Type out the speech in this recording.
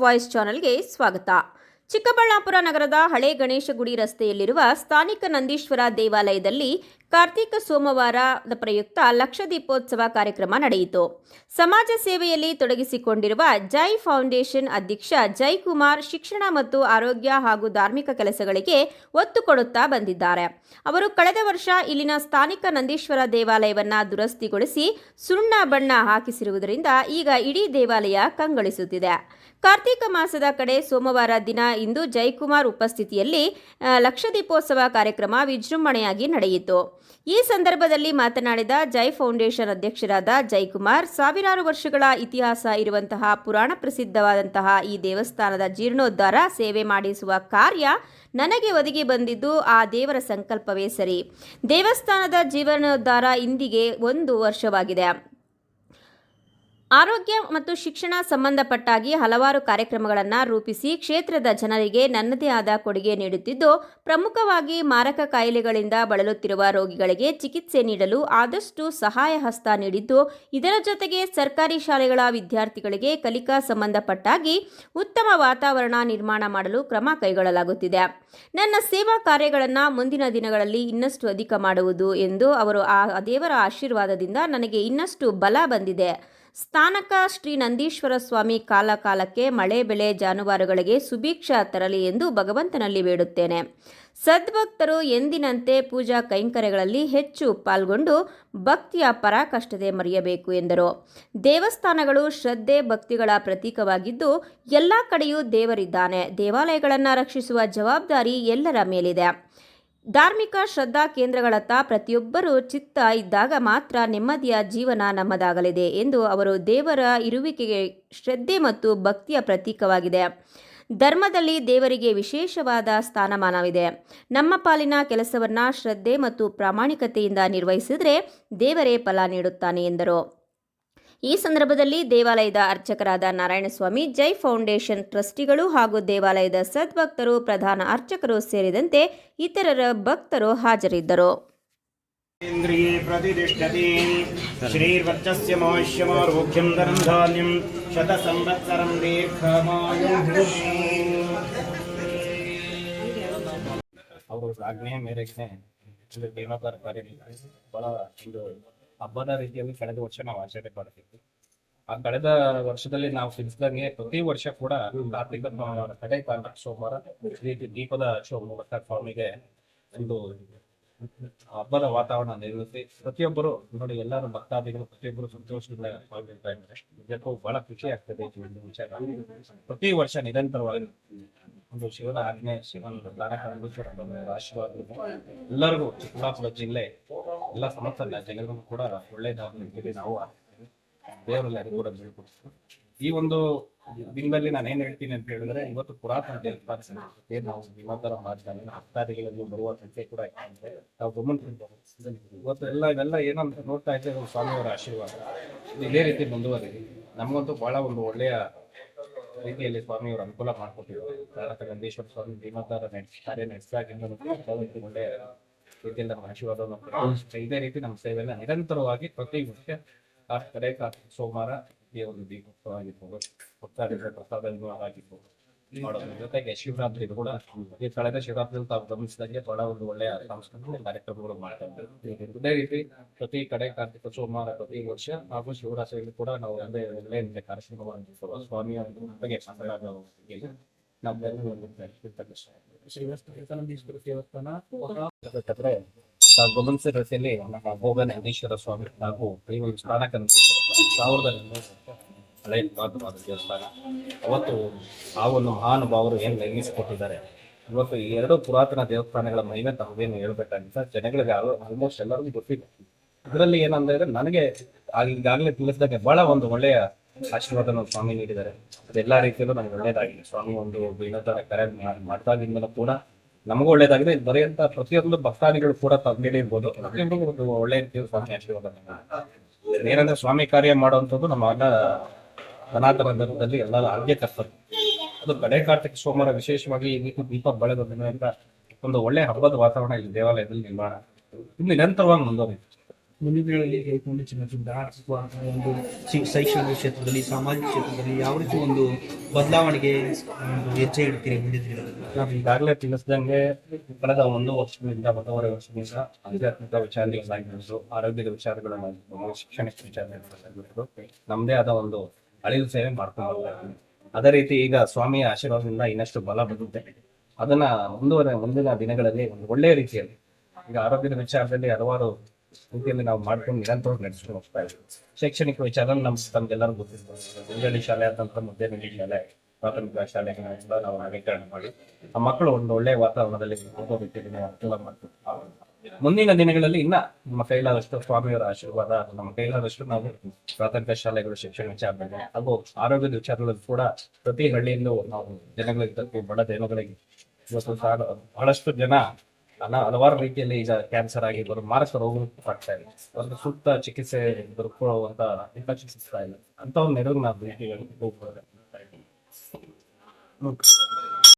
Voice ಚಾನೆಲ್ಗೆ ಸ್ವಾಗತ. ಚಿಕ್ಕಬಳ್ಳಾಪುರ ನಗರದ ಹಳೆ ಗಣೇಶ ಗುಡಿ ರಸ್ತೆಯಲ್ಲಿರುವ ಸ್ಥಾನಿಕ ನಂದೀಶ್ವರ ದೇವಾಲಯದಲ್ಲಿ ಕಾರ್ತಿಕ ಸೋಮವಾರದ ಪ್ರಯುಕ್ತ ಲಕ್ಷ ದೀಪೋತ್ಸವ ಕಾರ್ಯಕ್ರಮ ನಡೆಯಿತು. ಸಮಾಜ ಸೇವೆಯಲ್ಲಿ ತೊಡಗಿಸಿಕೊಂಡಿರುವ ಜೈ ಫೌಂಡೇಶನ್ ಅಧ್ಯಕ್ಷ ಜೈಕುಮಾರ್ ಶಿಕ್ಷಣ ಮತ್ತು ಆರೋಗ್ಯ ಹಾಗೂ ಧಾರ್ಮಿಕ ಕೆಲಸಗಳಿಗೆ ಒತ್ತು ಕೊಡುತ್ತಾ ಬಂದಿದ್ದಾರೆ. ಅವರು ಕಳೆದ ವರ್ಷ ಇಲ್ಲಿನ ಸ್ಥಾನಿಕ ನಂದೀಶ್ವರ ದೇವಾಲಯವನ್ನು ದುರಸ್ತಿಗೊಳಿಸಿ ಸುಣ್ಣ ಬಣ್ಣ ಹಾಕಿಸಿರುವುದರಿಂದ ಈಗ ಇಡೀ ದೇವಾಲಯ ಕಂಗೊಳಿಸುತ್ತಿದೆ. ಕಾರ್ತಿಕ ಮಾಸದ ಕಡೆ ಸೋಮವಾರ ದಿನ ಇಂದು ಜೈಕುಮಾರ್ ಉಪಸ್ಥಿತಿಯಲ್ಲಿ ಲಕ್ಷ ದೀಪೋತ್ಸವ ಕಾರ್ಯಕ್ರಮ ವಿಜೃಂಭಣೆಯಾಗಿ ನಡೆಯಿತು. ಈ ಸಂದರ್ಭದಲ್ಲಿ ಮಾತನಾಡಿದ ಜೈ ಫೌಂಡೇಶನ್ ಅಧ್ಯಕ್ಷರಾದ ಜೈಕುಮಾರ್, ಸಾವಿರಾರು ವರ್ಷಗಳ ಇತಿಹಾಸ ಇರುವಂತಹ ಪುರಾಣ ಪ್ರಸಿದ್ಧವಾದಂತಹ ಈ ದೇವಸ್ಥಾನದ ಜೀರ್ಣೋದ್ಧಾರ ಸೇವೆ ಮಾಡಿಸುವ ಕಾರ್ಯ ನನಗೆ ಒದಗಿ ಬಂದಿದ್ದು ಆ ದೇವರ ಸಂಕಲ್ಪವೇ ಸರಿ. ದೇವಸ್ಥಾನದ ಜೀವನೋದ್ಧಾರ ಇಂದಿಗೆ ಒಂದು ವರ್ಷವಾಗಿದೆ. ಆರೋಗ್ಯ ಮತ್ತು ಶಿಕ್ಷಣ ಸಂಬಂಧಪಟ್ಟಾಗಿ ಹಲವಾರು ಕಾರ್ಯಕ್ರಮಗಳನ್ನು ರೂಪಿಸಿ ಕ್ಷೇತ್ರದ ಜನರಿಗೆ ನನ್ನದೇ ಆದ ಕೊಡುಗೆ ನೀಡುತ್ತಿದ್ದು, ಪ್ರಮುಖವಾಗಿ ಮಾರಕ ಕಾಯಿಲೆಗಳಿಂದ ಬಳಲುತ್ತಿರುವ ರೋಗಿಗಳಿಗೆ ಚಿಕಿತ್ಸೆ ನೀಡಲು ಆದಷ್ಟು ಸಹಾಯ ಹಸ್ತ ನೀಡಿದ್ದು, ಇದರ ಜೊತೆಗೆ ಸರ್ಕಾರಿ ಶಾಲೆಗಳ ವಿದ್ಯಾರ್ಥಿಗಳಿಗೆ ಕಲಿಕಾ ಸಂಬಂಧಪಟ್ಟಾಗಿ ಉತ್ತಮ ವಾತಾವರಣ ನಿರ್ಮಾಣ ಮಾಡಲು ಕ್ರಮ ಕೈಗೊಳ್ಳಲಾಗುತ್ತಿದೆ. ನನ್ನ ಸೇವಾ ಕಾರ್ಯಗಳನ್ನು ಮುಂದಿನ ದಿನಗಳಲ್ಲಿ ಇನ್ನಷ್ಟು ಅಧಿಕ ಮಾಡುವುದು ಎಂದು ಅವರು ಆ ದೇವರ ಆಶೀರ್ವಾದದಿಂದ ನನಗೆ ಇನ್ನಷ್ಟು ಬಲ ಬಂದಿದೆ. ಸ್ಥಾನಕ ಶ್ರೀ ನಂದೀಶ್ವರ ಸ್ವಾಮಿ ಕಾಲ ಕಾಲಕ್ಕೆ ಮಳೆ ಬೆಳೆ ಜಾನುವಾರುಗಳಿಗೆ ಸುಭಿಕ್ಷ ತರಲಿ ಎಂದು ಭಗವಂತನಲ್ಲಿ ಬೇಡುತ್ತೇನೆ. ಸದ್ಭಕ್ತರು ಎಂದಿನಂತೆ ಪೂಜಾ ಕೈಂಕರ್ಯಗಳಲ್ಲಿ ಹೆಚ್ಚು ಪಾಲ್ಗೊಂಡು ಭಕ್ತಿಯ ಪರಾಕಷ್ಟತೆ ಮರೆಯಬೇಕು ಎಂದರು. ದೇವಸ್ಥಾನಗಳು ಶ್ರದ್ಧೆ ಭಕ್ತಿಗಳ ಪ್ರತೀಕವಾಗಿದ್ದು ಎಲ್ಲ ಕಡೆಯೂ ದೇವರಿದ್ದಾನೆ. ದೇವಾಲಯಗಳನ್ನು ರಕ್ಷಿಸುವ ಜವಾಬ್ದಾರಿ ಎಲ್ಲರ ಮೇಲಿದೆ. ಧಾರ್ಮಿಕ ಶ್ರದ್ಧಾ ಕೇಂದ್ರಗಳತ್ತ ಪ್ರತಿಯೊಬ್ಬರೂ ಚಿತ್ತ ಇದ್ದಾಗ ಮಾತ್ರ ನೆಮ್ಮದಿಯ ಜೀವನ ನಮ್ಮದಾಗಲಿದೆ ಎಂದು ಅವರು ದೇವರ ಇರುವಿಕೆಗೆ ಶ್ರದ್ಧೆ ಮತ್ತು ಭಕ್ತಿಯ ಪ್ರತೀಕವಾಗಿದೆ. ಧರ್ಮದಲ್ಲಿ ದೇವರಿಗೆ ವಿಶೇಷವಾದ ಸ್ಥಾನಮಾನವಿದೆ. ನಮ್ಮ ಪಾಲಿನ ಕೆಲಸವನ್ನು ಶ್ರದ್ಧೆ ಮತ್ತು ಪ್ರಾಮಾಣಿಕತೆಯಿಂದ ನಿರ್ವಹಿಸಿದರೆ ದೇವರೇ ಫಲ ನೀಡುತ್ತಾನೆ ಎಂದರು. ಈ ಸಂದರ್ಭದಲ್ಲಿ ದೇವಾಲಯದ ಅರ್ಚಕರಾದ ನಾರಾಯಣಸ್ವಾಮಿ ಜೈ ಫೌಂಡೇಶನ್ ಟ್ರಸ್ಟಿಗಳು ಹಾಗೂ ದೇವಾಲಯದ ಸದ್ಭಕ್ತರು ಪ್ರಧಾನ ಅರ್ಚಕರು ಸೇರಿದಂತೆ ಇತರರ ಭಕ್ತರು ಹಾಜರಿದ್ದರು इन्द्रिये प्रतिष्ठति श्रीर्वर्चस्य माश्यमारोग्यं धनं धान्यं शतसंवत्सरं दीर्घमायुः ಅವರು ಆಜ್ಞೆಯ ಮೇರೆಗೆ ಜೀರ್ಣೋದ್ಧಾರ ಕಾರ್ಯ ಬಹಳ ಒಂದು ಹಬ್ಬದ ರೀತಿಯಲ್ಲಿ ಕಳೆದ ವರ್ಷ ನಾವು ಆಚರಣೆ ಮಾಡ್ತಿದ್ವಿ ಆ ಕಳೆದ ವರ್ಷದಲ್ಲಿ ನಾವು ತಿಳಿಸಿದಂಗೆ ಪ್ರತಿ ವರ್ಷ ಕೂಡ ಕಾರ್ತಿಕ ಕಡೆ ಕಾರ್ತಿಕ ಸೋಮವಾರ ರೀತಿ ದೀಪದ ಶೋ ಮೂಲಕ ಸ್ವಾಮಿಗೆ ಒಂದು ಹಬ್ಬದ ವಾತಾವರಣ ನಿರ್ಮಿಸಿ ಪ್ರತಿಯೊಬ್ಬರು ನೋಡಿ ಎಲ್ಲರೂ ಭಕ್ತಾದಿಗಳು, ಪ್ರತಿಯೊಬ್ಬರು ಸಂತೋಷದಿಂದ ಪಾಲ್ಗೊಳ್ತಾ ಇದ್ದಾರೆ. ನಿಜಕ್ಕೂ ಬಹಳ ಖುಷಿ ಆಗ್ತದೆ ವಿಚಾರ. ಪ್ರತಿ ವರ್ಷ ನಿರಂತರವಾಗಿ ಒಂದು ಶಿವನ ಆಜ್ಞೆ, ಶಿವನ ದಾನಕರ ಆಶೀರ್ವಾದ ಎಲ್ಲರಿಗೂ ಚಿಕ್ಕಬಳ್ಳಾಪುರ ಜಿಲ್ಲೆ ಎಲ್ಲ ಸಮಸ್ತ ಜನರಿಗೂ ಕೂಡ ಒಳ್ಳೆಯದಾಗಲಿ ನಾವು. ದೇವರಲ್ಲಿ ಅದು ಕೂಡ ಬೀಳ್ಕೊಡ್ತೀವಿ ಈ ಒಂದು ದಿನದಲ್ಲಿ ನಾನು ಏನ್ ಹೇಳ್ತೀನಿ ಅಂತ ಹೇಳಿದ್ರೆ, ಇವತ್ತು ಪುರಾತನ ದೇವಸ್ಥಾನ ನಾವು ಜೀವೋತ್ತರ ಮಾಡ್ತಾನೆ ಭಕ್ತಾದಿಗಳಲ್ಲಿ ಬರುವ ಸಂಖ್ಯೆ ಕೂಡ. ನಾವು ಗಮನಿಸಿದ್ದೇವೆ ಇವತ್ತು ಎಲ್ಲ ಇವೆಲ್ಲ ಏನಂತ ನೋಡ್ತಾ ಇದ್ದೇವೆ ಸ್ವಾಮಿಯವರ ಆಶೀರ್ವಾದ ಇದು ರೀತಿ ಮುಂದುವರಿ ನಮಗಂತೂ ಬಹಳ ಒಂದು ಒಳ್ಳೆಯ ರೀತಿಯಲ್ಲಿ ಸ್ವಾಮಿಯವರು ಅನುಕೂಲ ಮಾಡ್ಕೊಟ್ಟಿದ್ದಾರೆ ತಾರಕ ಸ್ವಾಮಿ ಜೀವೋದ್ಧಾರ ನಡೆಸಿ ಕಾರ್ಯ ನಡೆಸಿದಾಗಿಂದ ಒಳ್ಳೆಯ ರೀತಿಯಲ್ಲಿ ನಮ್ಮ ಆಶೀರ್ವಾದ ನಮ್ಮ ಇದೇ. ರೀತಿ ನಮ್ಮ ಸೇವೆಯನ್ನು ನಿರಂತರವಾಗಿ ಪ್ರತಿ ವರ್ಷ ಆ ಕಡೆ ಕಾರ್ತಿಕ ಸೋಮವಾರ ಈ ಒಂದು ದೀಪೋತ್ಸವ ಆಗಿರ್ಬೋದು ಭಕ್ತಾದಿಗಳ ಪ್ರಸಾದ ಆಗಿರ್ಬೋದು ಜೊತೆಗೆ ಶಿವರಾತ್ರಿ ಕೂಡ ಈ ಕಳೆದ ಶಿವರಾತ್ರಿ ತಾವು ಗಮನಿಸಿದಂಗೆ ಬಹಳ ಒಂದು ಒಳ್ಳೆಯ ಸಾಂಸ್ಕೃತಿಕ ಕಾರ್ಯಕ್ರಮಗಳು ಮಾಡ್ತಾ ಇದ್ದಾರೆ. ಇದೇ ರೀತಿ ಪ್ರತಿ ಕಡೆ ಕಾರ್ತಿಕ ಸೋಮವಾರ ಪ್ರತಿ ವರ್ಷ ಹಾಗೂ ಶಿವರಾತ್ರಿಯಲ್ಲಿ ಕೂಡ ನಾವು ಒಂದೇ ಒಳ್ಳೆಯ ಕಾರ್ಯಕ್ರಮವನ್ನು ಸ್ವಾಮಿಯ ಬಗ್ಗೆ ಮಾತನಾಡುವ ಬಗೆಯಲ್ಲಿ ನಾವೆಲ್ಲರೂ ಒಂದು ಕೃತಜ್ಞ ಶ್ರೀವಸ್ತು ದೇವಸ್ಥಾನ ರೀತಿಯಲ್ಲಿ ನಮ್ಮ ಭೋಗ ನಂದೀಶ್ವರ ಸ್ವಾಮಿ ಹಾಗೂ ಒಂದು ನಂದೀಶ್ವರ ಸಾವಿರದ ಹಳೆಯ ದೇವಸ್ಥಾನ ಅವತ್ತು ಆ ಒಂದು ಮಹಾನುಭಾವರು ಏನು ನಿರ್ಮಿಸಿಕೊಟ್ಟಿದ್ದಾರೆ ಇವತ್ತು ಈ ಎರಡು ಪುರಾತನ ದೇವಸ್ಥಾನಗಳ ಮಹಿಮೆ ತಾವೇನು ಹೇಳ್ಬೇಕಂತ ಜನಗಳಿಗೆ ಆಲ್ಮೋಸ್ಟ್ ಎಲ್ಲರಿಗೂ ಗೊತ್ತಿಲ್ಲ ಇದರಲ್ಲಿ ಏನಂದ್ರೆ ನನಗೆ ಈಗಾಗಲೇ ತಿಳಿಸಿದಾಗ ಬಹಳ ಒಂದು ಒಳ್ಳೆಯ ಆಶೀರ್ವಾದನ ಸ್ವಾಮಿ ನೀಡಿದ್ದಾರೆ. ಅದೆಲ್ಲ ರೀತಿಯಲ್ಲೂ ನಮ್ಗೆ ಒಳ್ಳೇದಾಗಿದೆ. ಸ್ವಾಮಿ ಒಂದು ವಿನೋದನ ಕರೆ ಮಾಡ್- ಮಾಡ್ದಾಗಿಂದಲೂ ಕೂಡ ನಮಗೂ ಒಳ್ಳೇದಾಗಿದೆ. ಇದು ಬರೆಯಂತ ಪ್ರತಿಯೊಂದು ಭಕ್ತಾದಿಗಳು ಕೂಡ ತಪ್ಪದೇ ಇರ್ಬೋದು. ಒಂದು ಒಳ್ಳೆ ರೀತಿಯ ಸ್ವಾಮಿ ಆಶೀರ್ವಾದ. ಏನಂದ್ರೆ ಸ್ವಾಮಿ ಕಾರ್ಯ ಮಾಡುವಂಥದ್ದು ನಮ್ಮ ಅನ್ನ ಸನಾತನ ಧರ್ಮದಲ್ಲಿ ಎಲ್ಲ ಆದ್ಯ ಕರ್ತವ್ಯ. ಅದು ಕಡೆ ಕಾರ್ತಿಕ ಸೋಮವಾರ ವಿಶೇಷವಾಗಿ ಈ ರೀತಿ ದೀಪ ಬೆಳೆಗೋದ್ರಿಂದ ಒಂದು ಒಳ್ಳೆ ಹಬ್ಬದ ವಾತಾವರಣ ಇಲ್ಲಿ ದೇವಾಲಯದಲ್ಲಿ ನಿರ್ಮಾಣ ಇನ್ನು ನಿರಂತರವಾಗಿ ಮುಂದುವರಿಯುತ್ತೆ. ಮುಂದಿನ ದಿನಗಳಲ್ಲಿ ಕೈಗೊಂಡು ಚಿನ್ನದಿಂದ ಅಥವಾ ಒಂದು ಶೈಕ್ಷಣಿಕ ಕ್ಷೇತ್ರದಲ್ಲಿ, ಸಾಮಾಜಿಕ ಕ್ಷೇತ್ರದಲ್ಲಿ ಯಾವ ರೀತಿ ಒಂದು ಬದಲಾವಣೆಗೆ ಹೆಜ್ಜೆ ಇಡ್ತೀರಿ ಮುಂದಿನ ನಾವು ಈಗಾಗಲೇ ತಿಳಿಸಿದಂಗೆ ಕಳೆದ ಒಂದು ವರ್ಷದಿಂದ, ಒಂದೂವರೆ ವರ್ಷದಿಂದ ಆಧ್ಯಾತ್ಮಿಕ ವಿಚಾರಗಳಾಗಿರ್ಬೋದು, ಆರೋಗ್ಯದ ವಿಚಾರಗಳನ್ನಾಗಿರ್ಬೋದು ಶಿಕ್ಷಣಿಕ ವಿಚಾರಗಳಾಗಿರ್ಬೋದು ನಮ್ಮದೇ ಆದ ಒಂದು ಅಳಿಲು ಸೇವೆ ಮಾಡ್ಕೊಂಡು ಅದೇ ರೀತಿ ಈಗ ಸ್ವಾಮಿಯ ಆಶೀರ್ವಾದದಿಂದ ಇನ್ನಷ್ಟು ಬಲ ಬರುತ್ತೆ ಅದನ್ನ ಮುಂದುವರೆ, ಮುಂದಿನ ದಿನಗಳಲ್ಲಿ ಒಂದು ಒಳ್ಳೆಯ ರೀತಿಯಲ್ಲಿ, ಈಗ ಆರೋಗ್ಯದ ವಿಚಾರದಲ್ಲಿ ಹಲವಾರು ರೀತಿಯಲ್ಲಿ ನಾವು ಮಾಡ್ಕೊಂಡು ನಿರಂತರವಾಗಿ ನಡೆಸ್ಕೊಂಡು ಹೋಗ್ತಾ ಇದ್ದೀವಿ. ಶೈಕ್ಷಣಿಕ ವಿಚಾರ ನಮ್ಮ ತಮ್ಗೆಲ್ಲರೂ ಗೊತ್ತಿರ್ಬೋದು ಮುಂಜಾನೆ ಶಾಲೆ ಆದಂತ ಮಧ್ಯಾಹ್ನ ಶಾಲೆ, ಪ್ರಾಥಮಿಕ ಶಾಲೆಗಳನ್ನ ನಾವು ನವೀಕರಣ ಮಾಡಿ, ಆ ಮಕ್ಕಳು ಒಂದು ಒಳ್ಳೆಯ ವಾತಾವರಣದಲ್ಲಿ ಹೋಗೋಬಿಟ್ಟಿದ್ದೀನಿ ಅನುಕೂಲ ಮಾಡ್ತೀವಿ. ಮುಂದಿನ ದಿನಗಳಲ್ಲಿ ಇನ್ನ ನಮ್ಮ ಕೈಲಾದಷ್ಟು ಸ್ವಾಮಿಯವರ ಆಶೀರ್ವಾದ, ನಮ್ಮ ಕೈಲಾದಷ್ಟು ನಾವು ಪ್ರಾಥಮಿಕ ಶಾಲೆಗಳು ಶಿಕ್ಷಣ ವಿಚಾರದಲ್ಲಿ ಹಾಗೂ ಆರೋಗ್ಯದ ವಿಚಾರಗಳಲ್ಲಿ ಕೂಡ ಪ್ರತಿ ಹಳ್ಳಿಯಲ್ಲೂ ನಾವು ಜನಗಳಿಗೆ ಬಡ ಜನಗಳಿಗೆ ಇವತ್ತು ಬಹಳಷ್ಟು ಜನ ಹಲ- ಹಲವಾರು ರೀತಿಯಲ್ಲಿ ಈಗ ಕ್ಯಾನ್ಸರ್ ಆಗಿ ಬರೋ ಮಾರಕ ರೋಗಗಳು ಪಡ್ತಾ ಇದೆ. ಒಂದು ಸೂಕ್ತ ಚಿಕಿತ್ಸೆ ದೊರಕುವಂತ ಅವಕಾಶ ಸಿಗ್ತಾ ಇಲ್ಲ. ಅಂತ ಒಂದು ನೆರವು ನಾವು ಭೇಟಿ ಹೋಗ್ಬೋದು.